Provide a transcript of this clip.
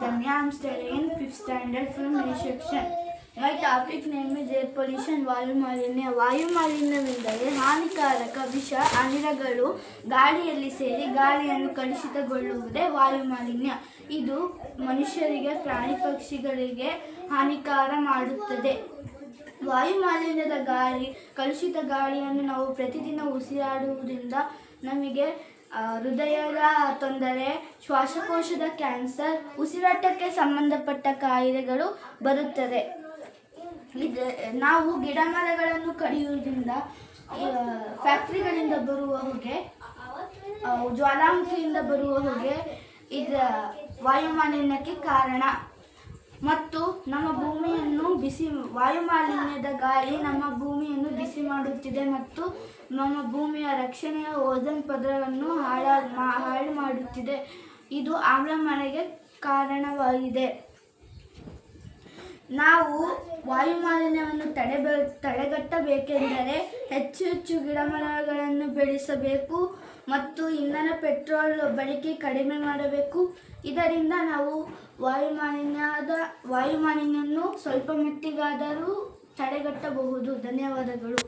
Danya. I'm studying in fifth standard from A section. My topic name is air ವಾಯು ಮಾಲಿನ್ಯ ವಾಯು ಮಾಲಿನ್ಯವೆಂದರೆ ಹಾನಿಕಾರಕ ವಿಷ, ಅನಿಲಗಳು ಗಾಳಿಯಲ್ಲಿ ಸೇರಿ ಗಾಳಿಯನ್ನು ಕಲುಷಿತಗೊಳ್ಳುವುದೇ ವಾಯು ಮಾಲಿನ್ಯ ಇದು ಮನುಷ್ಯರಿಗೆ, ಪ್ರಾಣಿ ಪಕ್ಷಿಗಳಿಗೆ ಹಾನಿಕಾರ ಮಾಡುತ್ತದೆ ವಾಯು ಮಾಲಿನ್ಯದ ಗಾಳಿ, ಕಲುಷಿತ ಗಾಳಿಯನ್ನು ನಾವು ಪ್ರತಿದಿನ ಉಸಿರಾಡುವುದರಿಂದ ನಮಗೆ ಹೃದಯದ ತೊಂದರೆ, ಶ್ವಾಸಕೋಶದ ಕ್ಯಾನ್ಸರ್, ಉಸಿರಾಟಕ್ಕೆ ಸಂಬಂಧಪಟ್ಟ ಕಾಯಿಲೆಗಳು ಬರುತ್ತದೆ. ನಾವು ಗಿಡ ಮರಗಳನ್ನು ಕಡಿಯುವುದರಿಂದ ಫ್ಯಾಕ್ಟ್ರಿಗಳಿಂದ ಬರುವ ಹೊಗೆ ಜ್ವಾಲಾಮುಖಿಯಿಂದ ಬರುವ ಹೊಗೆ ಇದ ವಾಯುಮಾಲಿನ್ಯಕ್ಕೆ ಕಾರಣ. ಮತ್ತು ನಮ್ಮ ಭೂಮಿಯನ್ನು ಬಿಸಿ, ವಾಯುಮಾಲಿನ್ಯದ ಗಾಳಿ ನಮ್ಮ ಭೂಮಿಯನ್ನು ಮಾಡುತ್ತಿದೆ ಮತ್ತು ನಮ್ಮ ಭೂಮಿಯ ರಕ್ಷಣೆಯ ಓಜನ್ ಪದರವನ್ನು ಹಾಳ ಹಾಳು ಮಾಡುತ್ತಿದೆ. ಇದು ಆಮ್ಲಮಳೆಗೆ ಕಾರಣವಾಗಿದೆ. ನಾವು ವಾಯುಮಾಲಿನ್ಯವನ್ನು ತಡೆ, ತಡೆಗಟ್ಟಬೇಕೆಂದರೆ ಹೆಚ್ಚು ಹೆಚ್ಚು ಗಿಡಮರಗಳನ್ನು ಬೆಳೆಸಬೇಕು ಮತ್ತು ಇಂಧನ ಪೆಟ್ರೋಲ್ ಬಳಕೆ ಕಡಿಮೆ ಮಾಡಬೇಕು. ಇದರಿಂದ ನಾವು ವಾಯುಮಾಲಿನ್ಯದ, ವಾಯುಮಾಲಿನ್ಯವನ್ನು ವಾಯು ಸ್ವಲ್ಪ ಮಟ್ಟಿಗಾದರೂ ತಡೆಗಟ್ಟಬಹುದು. ಧನ್ಯವಾದಗಳು.